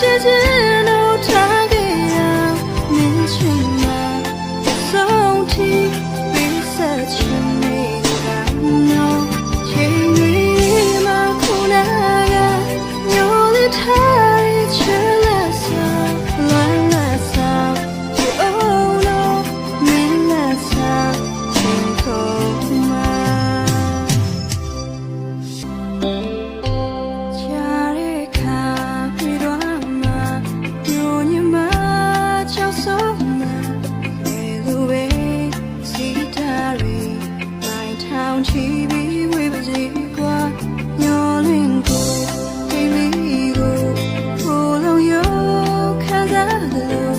这只能差给啊，年轻。 ဆောင်ချီပြီးဝေးပါစေကွာညောလင်းကိုတိတ်လေးကိုကိုလုံးရောက်ခံစားလို့